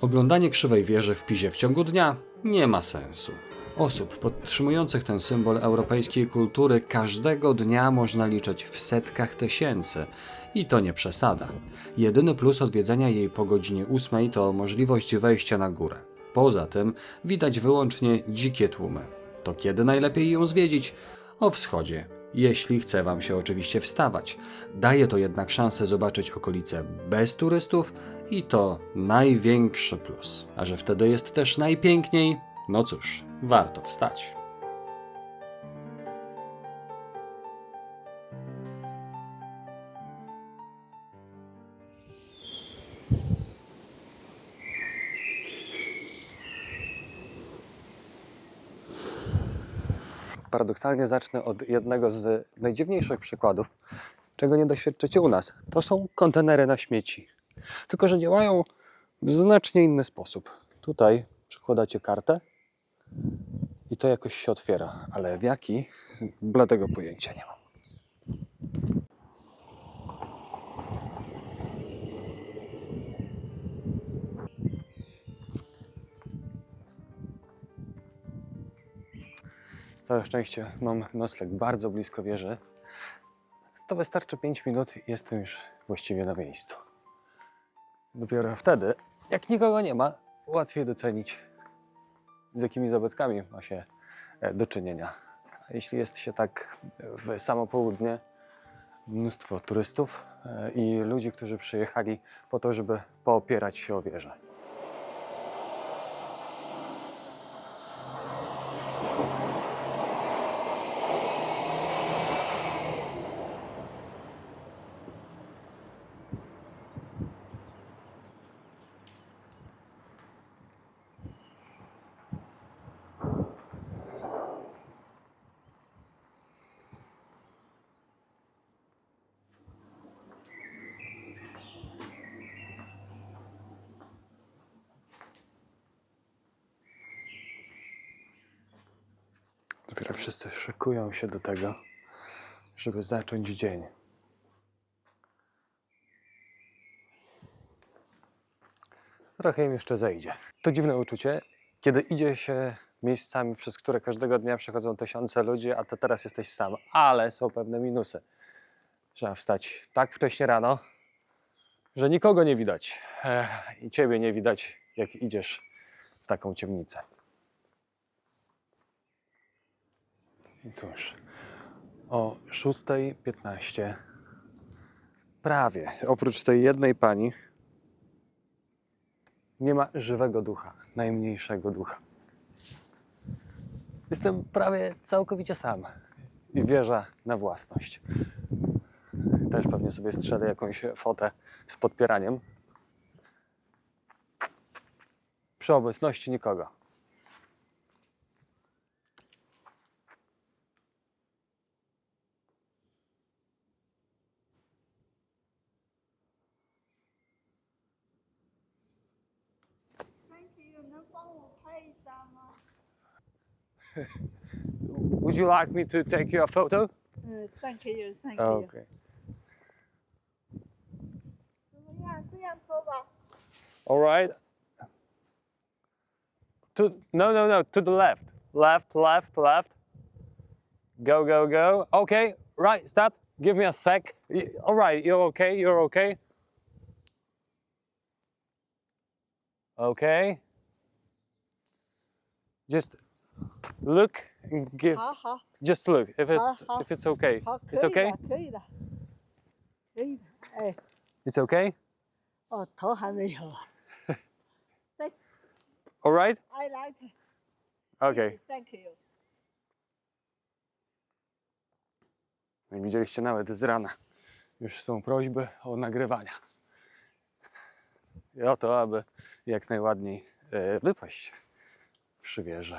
Oglądanie krzywej wieży w Pizie w ciągu dnia nie ma sensu. Osób podtrzymujących ten symbol europejskiej kultury każdego dnia można liczyć w setkach tysięcy. I to nie przesada. Jedyny plus odwiedzenia jej po godzinie 8 to możliwość wejścia na górę. Poza tym widać wyłącznie dzikie tłumy. To kiedy najlepiej ją zwiedzić? O wschodzie. Jeśli chce Wam się oczywiście wstawać. Daje to jednak szansę zobaczyć okolice bez turystów i to największy plus. A że wtedy jest też najpiękniej, no cóż, warto wstać. Paradoksalnie zacznę od jednego z najdziwniejszych przykładów, czego nie doświadczycie u nas. To są kontenery na śmieci. Tylko, że działają w znacznie inny sposób. Tutaj przykładacie kartę i to jakoś się otwiera, ale w jaki? Bladego pojęcia nie mam. Całe szczęście mam nocleg bardzo blisko wieży. To wystarczy 5 minut i jestem już właściwie na miejscu. Dopiero wtedy, jak nikogo nie ma, łatwiej docenić, z jakimi zabytkami ma się e, do czynienia. Jeśli jest się tak w samo południe, mnóstwo turystów e, i ludzi, którzy przyjechali po to, żeby poopierać się o wieżę. Dopiero wszyscy szykują się do tego, żeby zacząć dzień. Trochę im jeszcze zejdzie. To dziwne uczucie, kiedy idzie się miejscami, przez które każdego dnia przechodzą tysiące ludzi, a to teraz jesteś sam. Ale są pewne minusy. Trzeba wstać tak wcześnie rano, że nikogo nie widać. Ech, I ciebie nie widać, jak idziesz w taką ciemnicę. I cóż, o 6.15 prawie, oprócz tej jednej pani, nie ma żywego ducha, najmniejszego ducha. Jestem prawie całkowicie sam i wierzę na własność. Też pewnie sobie strzelę jakąś fotę z podpieraniem. Przy obecności nikogo. Would you like me to take your photo? 嗯，Thank you，Thank you。 Okay. 怎么样？这样拖吧。 All right. To no no no to the left. Left, left, left. Go, go, go. Okay, right, stop. Give me a sec. Y- All right, you're okay, you're okay. Okay. Just look and give 好好 just look if it's 好，好。 if it's okay. 好，可 It's 以 okay? 的，可以的，可以的。哎， It's okay? 哦，头还没有。 All right? I like it。 Okay. Thank you。 Jak widzieliście nawet z rana, już są prośby o nagrywania. I o to, aby jak najładniej e, wypaść przy wieży.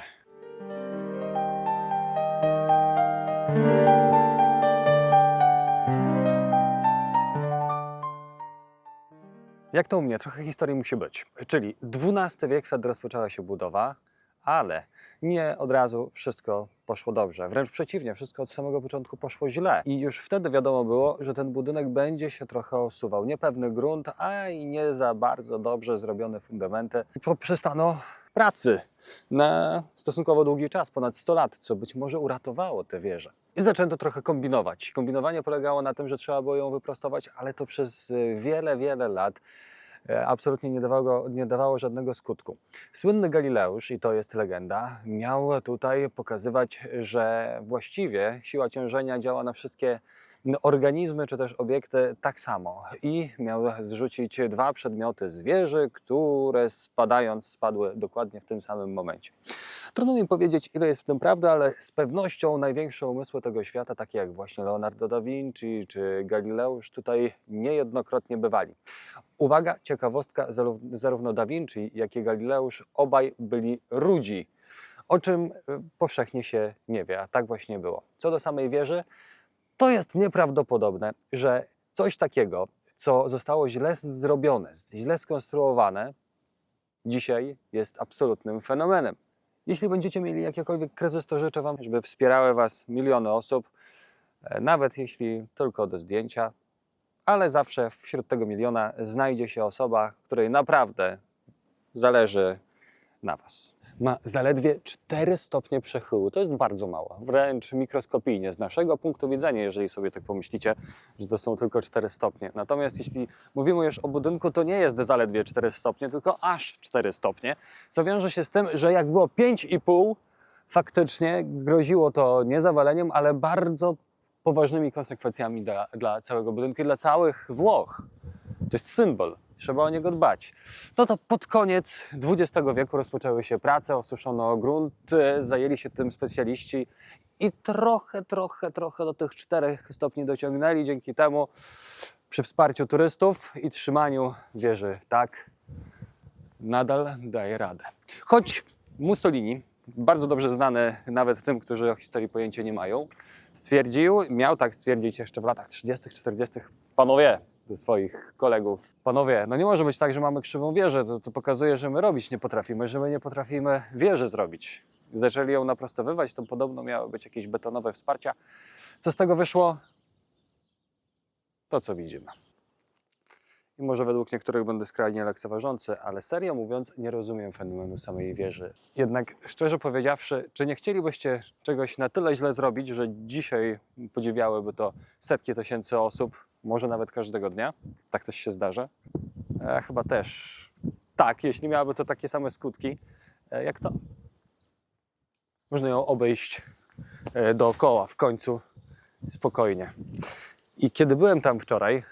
Jak to u mnie? Trochę historii musi być. Czyli XII wiek wtedy rozpoczęła się budowa, ale nie od razu wszystko poszło dobrze. Wręcz przeciwnie, wszystko od samego początku poszło źle. I już wtedy wiadomo było, że ten budynek będzie się trochę osuwał. Niepewny grunt, a i nie za bardzo dobrze zrobione fundamenty. I poprzestano pracy na stosunkowo długi czas, ponad 100 lat, co być może uratowało tę wieżę. I zaczęto trochę kombinować. Kombinowanie polegało na tym, że trzeba było ją wyprostować, ale to przez y, wiele, wiele lat e, absolutnie nie dawało, nie dawało żadnego skutku. Słynny Galileusz, i to jest legenda, miał tutaj pokazywać, że właściwie siła ciążenia działa na wszystkie organizmy czy też obiekty tak samo. I miał zrzucić dwa przedmioty z wieży, które spadając spadły dokładnie w tym samym momencie. Trudno mi powiedzieć, ile jest w tym prawdy, ale z pewnością największe umysły tego świata, takie jak właśnie Leonardo da Vinci czy Galileusz, tutaj niejednokrotnie bywali. Uwaga, ciekawostka, zarów- zarówno da Vinci, jak i Galileusz obaj byli rudzi, o czym y, powszechnie się nie wie, a tak właśnie było. Co do samej wieży, to jest nieprawdopodobne, że coś takiego, co zostało źle zrobione, źle skonstruowane, dzisiaj jest absolutnym fenomenem. Jeśli będziecie mieli jakikolwiek kryzys, to życzę Wam, żeby wspierały Was miliony osób, e, nawet jeśli tylko do zdjęcia, ale zawsze wśród tego miliona znajdzie się osoba, której naprawdę zależy na Was. Ma zaledwie 4 stopnie przechyłu. To jest bardzo mało, wręcz mikroskopijnie z naszego punktu widzenia, jeżeli sobie tak pomyślicie, że to są tylko 4 stopnie. Natomiast jeśli mówimy już o budynku, to nie jest zaledwie 4 stopnie, tylko aż 4 stopnie, co wiąże się z tym, że jak było 5,5, faktycznie groziło to nie zawaleniem, ale bardzo poważnymi konsekwencjami dla, dla całego budynku i dla całych Włoch. To jest symbol, trzeba o niego dbać. No to pod koniec XX wieku rozpoczęły się prace, osuszono grunt, zajęli się tym specjaliści i trochę, trochę, trochę do tych 4 stopni dociągnęli. Dzięki temu przy wsparciu turystów i trzymaniu wieży tak nadal daje radę. Choć Mussolini, bardzo dobrze znany nawet tym, którzy o historii pojęcia nie mają, stwierdził, miał tak stwierdzić jeszcze w latach 30., 40., panowie, swoich kolegów, panowie, no nie może być tak, że mamy krzywą wieżę, to, to pokazuje, że my robić nie potrafimy, że my nie potrafimy wieży zrobić. Zaczęli ją naprostowywać, to podobno miały być jakieś betonowe wsparcia. Co z tego wyszło? To, co widzimy. I może według niektórych będę skrajnie lekceważący, ale serio mówiąc, nie rozumiem fenomenu samej wieży. Jednak szczerze powiedziawszy, czy nie chcielibyście czegoś na tyle źle zrobić, że dzisiaj podziwiałyby to setki tysięcy osób, może nawet każdego dnia? Tak też się zdarza? E, chyba też tak, jeśli miałoby to takie same skutki e, jak to. Można ją obejść e, dookoła w końcu spokojnie. I kiedy byłem tam wczoraj,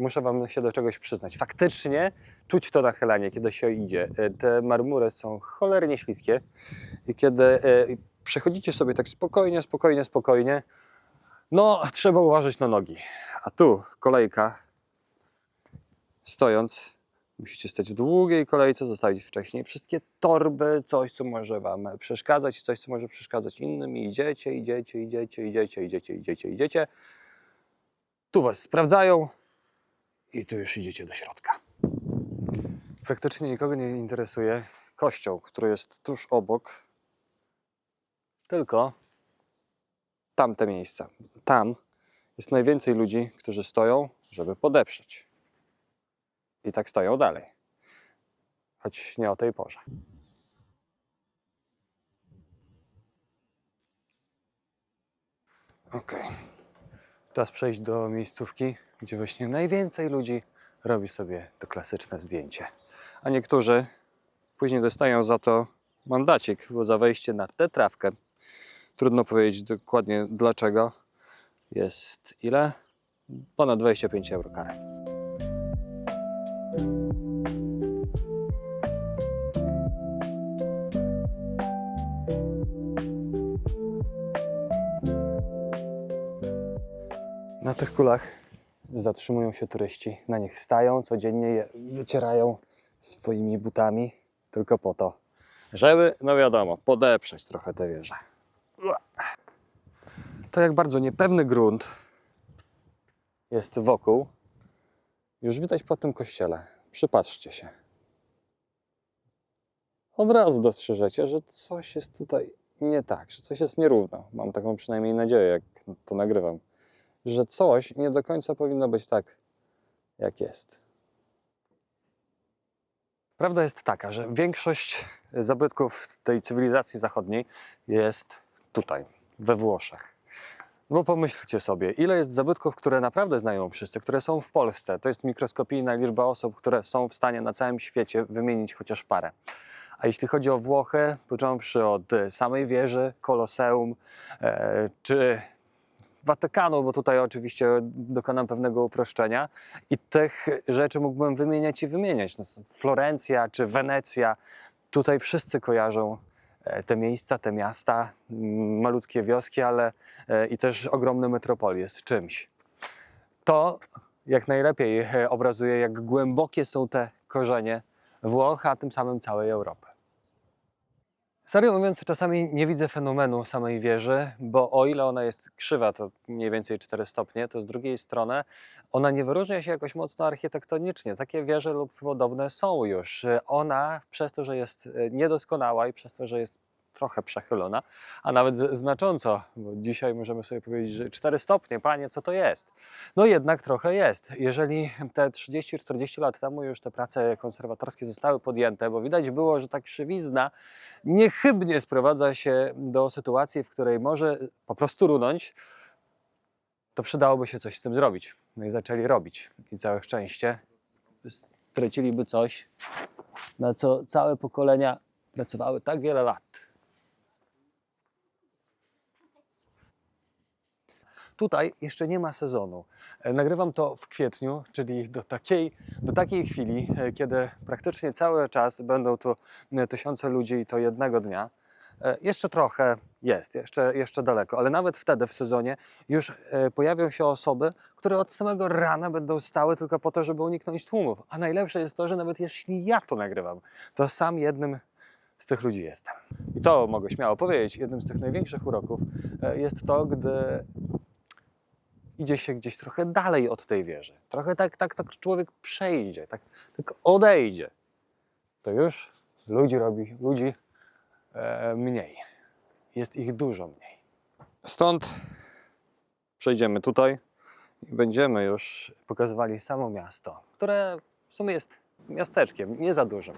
muszę Wam się do czegoś przyznać. Faktycznie czuć to nachylanie, kiedy się idzie. E, Te marmury są cholernie śliskie i kiedy e, przechodzicie sobie tak spokojnie, spokojnie, spokojnie, no trzeba uważać na nogi. A tu kolejka, stojąc, musicie stać w długiej kolejce, zostawić wcześniej wszystkie torby, coś, co może Wam przeszkadzać, coś, co może przeszkadzać innym. Idziecie, idziecie, idziecie, idziecie, idziecie, idziecie, idziecie. Tu Was sprawdzają, i tu już idziecie do środka. Praktycznie nikogo nie interesuje kościół, który jest tuż obok, tylko tamte miejsca. Tam jest najwięcej ludzi, którzy stoją, żeby podeprzeć. I tak stoją dalej. Choć nie o tej porze. Okej. Czas przejść do miejscówki, gdzie właśnie najwięcej ludzi robi sobie to klasyczne zdjęcie. A niektórzy później dostają za to mandacik, bo za wejście na tę trawkę, trudno powiedzieć dokładnie dlaczego, jest ile? Ponad 25 euro kary. Na tych kulach zatrzymują się turyści. Na nich stają, codziennie je wycierają swoimi butami, tylko po to, żeby, no wiadomo, podeprzeć trochę tę wieżę. To jak bardzo niepewny grunt jest wokół, już widać po tym kościele. Przypatrzcie się. od razu dostrzeżecie, że coś jest tutaj nie tak, że coś jest nierówno. Mam taką przynajmniej nadzieję, jak to nagrywam, że coś nie do końca powinno być tak, jak jest. Prawda jest taka, że większość zabytków tej cywilizacji zachodniej jest tutaj, we Włoszech. Bo pomyślcie sobie, ile jest zabytków, które naprawdę znają wszyscy, które są w Polsce. To jest mikroskopijna liczba osób, które są w stanie na całym świecie wymienić chociaż parę. A jeśli chodzi o Włochy, począwszy od samej wieży, Koloseum, e, czy Watykanu, bo tutaj oczywiście dokonam pewnego uproszczenia i tych rzeczy mógłbym wymieniać i wymieniać. No, Florencja czy Wenecja, tutaj wszyscy kojarzą e, te miejsca, te miasta, mm, malutkie wioski, ale e, i też ogromne metropolie z czymś. To jak najlepiej e, obrazuje, jak głębokie są te korzenie Włoch, a tym samym całej Europy. Serio mówiąc, czasami nie widzę fenomenu samej wieży, bo o ile ona jest krzywa, to mniej więcej 4 stopnie, to z drugiej strony ona nie wyróżnia się jakoś mocno architektonicznie. Takie wieże lub podobne są już. Ona przez to, że jest e, niedoskonała i przez to, że jest trochę przechylona, a nawet znacząco, bo dzisiaj możemy sobie powiedzieć, że 4 stopnie, panie, co to jest? No jednak trochę jest. Jeżeli te 30-40 lat temu już te prace konserwatorskie zostały podjęte, bo widać było, że ta krzywizna niechybnie sprowadza się do sytuacji, w której może po prostu runąć, to przydałoby się coś z tym zrobić. No i zaczęli robić. I całe szczęście straciliby coś, na co całe pokolenia pracowały tak wiele lat. Tutaj jeszcze nie ma sezonu. E, Nagrywam to w kwietniu, czyli do takiej, do takiej chwili, e, kiedy praktycznie cały czas będą tu e, tysiące ludzi i to jednego dnia. Jeszcze trochę jest, jeszcze, jeszcze daleko, ale nawet wtedy w sezonie już pojawią się osoby, które od samego rana będą stały tylko po to, żeby uniknąć tłumów. A najlepsze jest to, że nawet jeśli ja to nagrywam, to sam jednym z tych ludzi jestem. I to mogę śmiało powiedzieć, jednym z tych największych uroków jest to, gdy idzie się gdzieś trochę dalej od tej wieży. Trochę tak, tak, tak człowiek przejdzie, tak, tak odejdzie. To już ludzi robi, ludzi e, mniej. Jest ich dużo mniej. Stąd przejdziemy tutaj i będziemy już pokazywali samo miasto, które w sumie jest miasteczkiem, nie za dużym.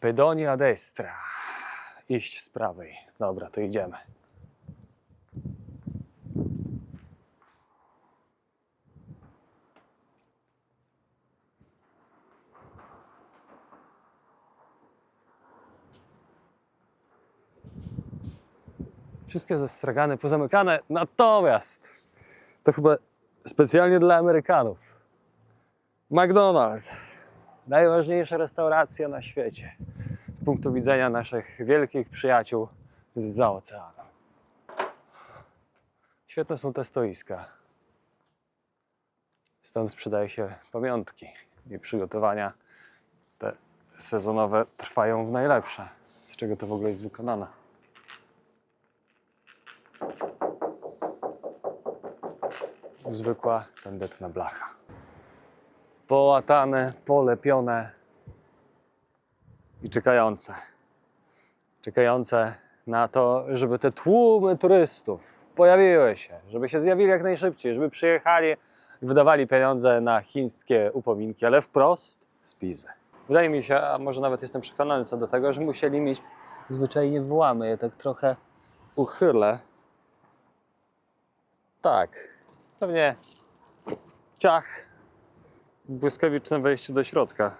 Pedoni a destra. Iść z prawej. Dobra, to idziemy. Wszystkie zestragane, pozamykane, natomiast to chyba specjalnie dla Amerykanów. McDonald's. Najważniejsza restauracja na świecie z punktu widzenia naszych wielkich przyjaciół zza oceanu. Świetne są te stoiska. Stąd sprzedaje się pamiątki i przygotowania te sezonowe trwają w najlepsze. Z czego to w ogóle jest wykonane? Zwykła tandetna blacha połatane, polepione i czekające. Czekające na to, żeby te tłumy turystów pojawiły się, żeby się zjawili jak najszybciej, żeby przyjechali i wydawali pieniądze na chińskie upominki, ale wprost z Pizy. Wydaje mi się, a może nawet jestem przekonany co do tego, że musieli mieć zwyczajnie włamy, je tak trochę uchylę. Tak, pewnie ciach błyskawiczne wejście do środka.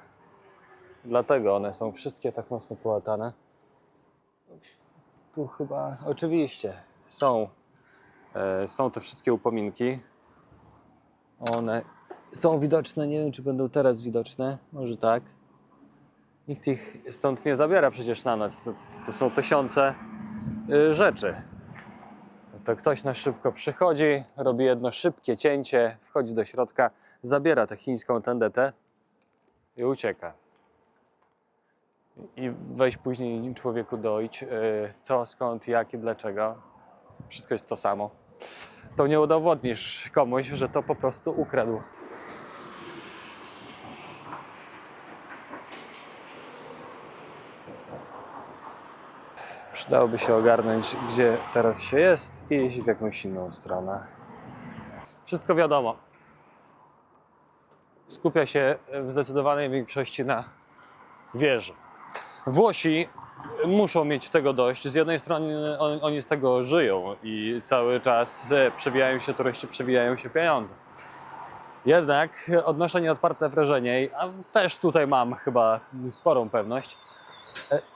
Dlatego one są wszystkie tak mocno połatane. Tu chyba oczywiście są, e, są te wszystkie upominki. One są widoczne, nie wiem czy będą teraz widoczne, może tak. Nikt ich stąd nie zabiera przecież na nas. To, to, to są tysiące y, rzeczy. To ktoś na szybko przychodzi, robi jedno szybkie cięcie, wchodzi do środka, zabiera tę chińską tendetę i ucieka. I weź później człowieku dojść, yy, co, skąd, jak i dlaczego. Wszystko jest to samo. to nie udowodnisz komuś, że to po prostu ukradł. Przydałoby się ogarnąć, gdzie teraz się jest i iść w jakąś inną stronę. Wszystko wiadomo. Skupia się w zdecydowanej większości na wieży. Włosi muszą mieć tego dość. Z jednej strony on, oni z tego żyją i cały czas e, przewijają się turyści, przewijają się pieniądze. Jednak odnoszę nieodparte wrażenie, a też tutaj mam chyba sporą pewność,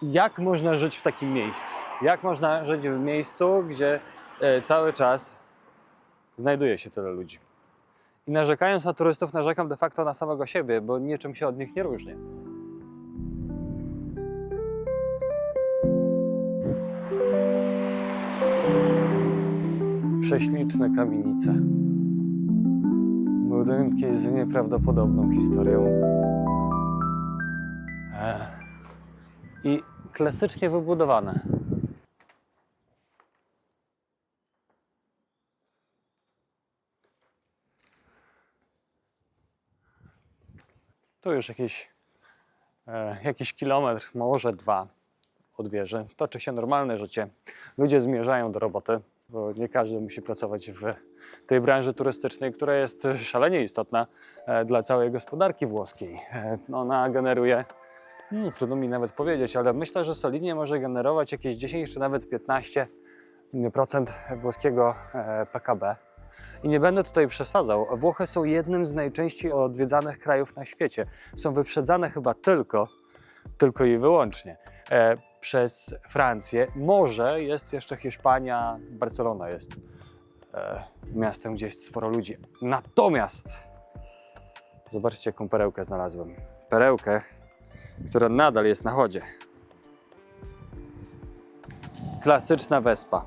jak można żyć w takim miejscu? Jak można żyć w miejscu, gdzie e, cały czas znajduje się tyle ludzi? I narzekając na turystów, narzekam de facto na samego siebie, bo niczym się od nich nie różnię. Prześliczne kamienice. Budynki z nieprawdopodobną historią. E. I klasycznie wybudowane. Tu już jakiś, e, jakiś kilometr, może dwa od wieży. Toczy się normalne życie. Ludzie zmierzają do roboty, bo nie każdy musi pracować w tej branży turystycznej, która jest szalenie istotna e, dla całej gospodarki włoskiej. E, Ona generuje, hmm, trudno mi nawet powiedzieć, ale myślę, że solidnie może generować jakieś 10 czy nawet 15% włoskiego e, PKB. I nie będę tutaj przesadzał. Włochy są jednym z najczęściej odwiedzanych krajów na świecie. Są wyprzedzane chyba tylko, tylko i wyłącznie e, przez Francję. Może jest jeszcze Hiszpania, Barcelona jest e, miastem, gdzie jest sporo ludzi. Natomiast zobaczcie, jaką perełkę znalazłem. Perełkę, która nadal jest na chodzie. Klasyczna wespa.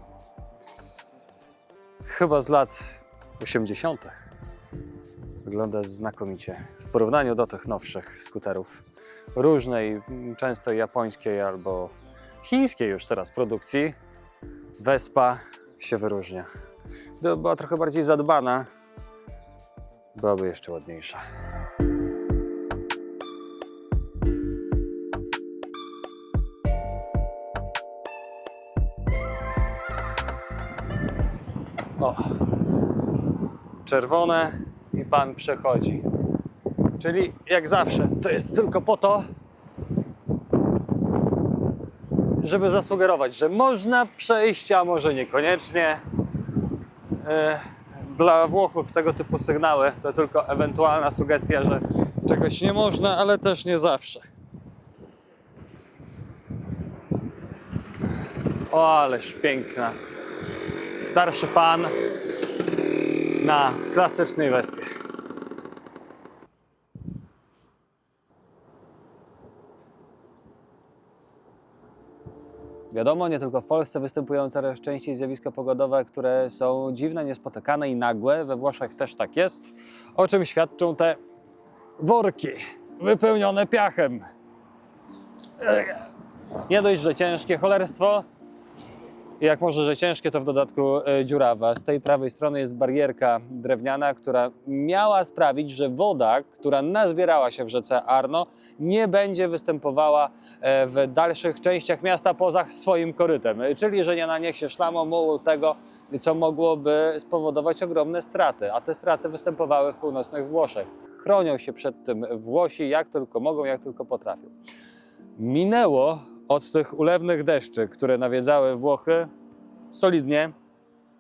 Chyba z lat 80. Wygląda znakomicie w porównaniu do tych nowszych skuterów. Różnej, często japońskiej albo chińskiej już teraz produkcji. Vespa się wyróżnia. Gdyby była trochę bardziej zadbana, byłaby jeszcze ładniejsza. O, czerwone i pan przechodzi. Czyli jak zawsze, to jest tylko po to, żeby zasugerować, że można przejść, a może niekoniecznie. E, Dla Włochów tego typu sygnały to tylko ewentualna sugestia, że czegoś nie można, ale też nie zawsze. O, ależ piękna. Starszy pan na klasycznej wespie. Wiadomo, nie tylko w Polsce występują coraz częściej zjawiska pogodowe, które są dziwne, niespotykane i nagłe. We Włoszech też tak jest, o czym świadczą te worki wypełnione piachem. Ech. Nie dość, że ciężkie cholerstwo, jak może, że ciężkie, to w dodatku e, dziurawa. Z tej prawej strony jest barierka drewniana, która miała sprawić, że woda, która nazbierała się w rzece Arno, nie będzie występowała e, w dalszych częściach miasta poza swoim korytem. E, Czyli, że nie naniesie szlamu, mułu tego, co mogłoby spowodować ogromne straty. A te straty występowały w północnych Włoszech. Chronią się przed tym Włosi jak tylko mogą, jak tylko potrafią. Minęło od tych ulewnych deszczy, które nawiedzały Włochy, solidnie,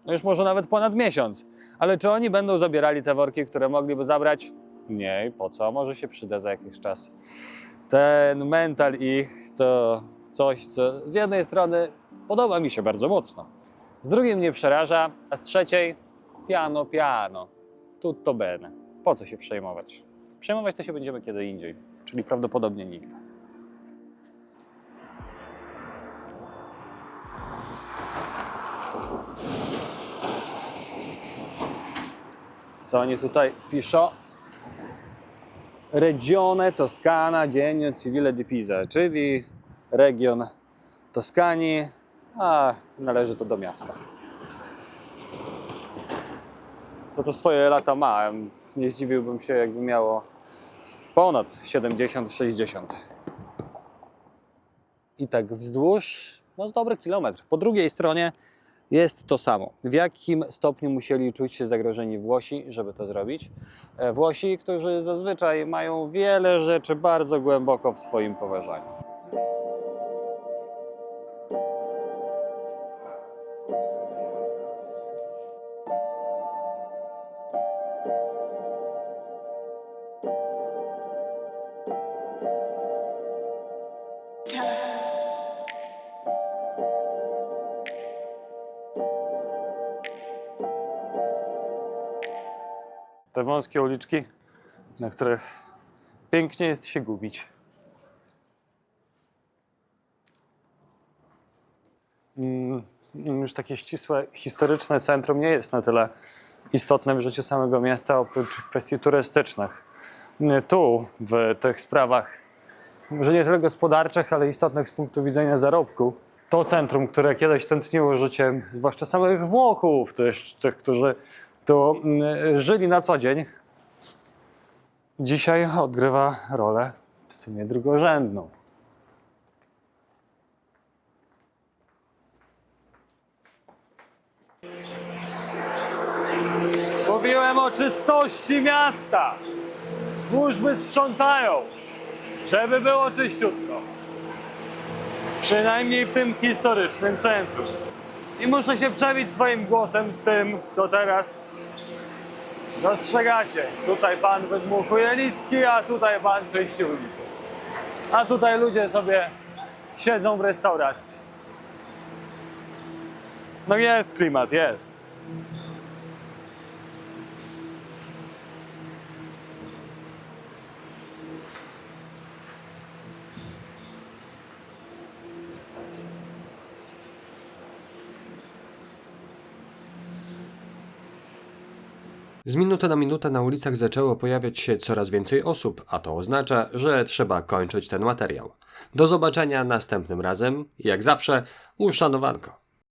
no już może nawet ponad miesiąc. Ale czy oni będą zabierali te worki, które mogliby zabrać? Nie, po co? Może się przyda za jakiś czas. Ten mental ich to coś, co z jednej strony podoba mi się bardzo mocno, z drugiej mnie przeraża, a z trzeciej piano, piano, tutto bene. Po co się przejmować? Przejmować to się będziemy kiedy indziej, czyli prawdopodobnie nigdy. Co oni tutaj piszą? Regione Toscana Genio Civile di Pisa, czyli region Toskanii, a należy to do miasta. to to swoje lata ma. Nie zdziwiłbym się, jakby miało ponad 70-60. I tak wzdłuż, no z dobry kilometr. Po drugiej stronie jest to samo. W jakim stopniu musieli czuć się zagrożeni Włosi, żeby to zrobić? E, Włosi, którzy zazwyczaj mają wiele rzeczy bardzo głęboko w swoim poważaniu. Wąskie uliczki, na których pięknie jest się gubić. Mm, Już takie ścisłe, historyczne centrum nie jest na tyle istotne w życiu samego miasta, oprócz kwestii turystycznych. Tu, w tych sprawach, może nie tyle gospodarczych, ale istotnych z punktu widzenia zarobku, to centrum, które kiedyś tętniło życiem, zwłaszcza samych Włochów, też tych, którzy tu mm, żyli na co dzień, dzisiaj odgrywa rolę w sumie drugorzędną. Mówiłem o czystości miasta. Służby sprzątają, żeby było czyściutko. Przynajmniej w tym historycznym centrum. I muszę się przebić swoim głosem z tym, co teraz dostrzegacie. Tutaj pan wydmuchuje listki, a tutaj pan czyści ulicę. A tutaj ludzie sobie siedzą w restauracji. No jest klimat, jest. Z minuty na minutę na ulicach zaczęło pojawiać się coraz więcej osób, a to oznacza, że trzeba kończyć ten materiał. Do zobaczenia następnym razem. Jak zawsze, uszanowanko.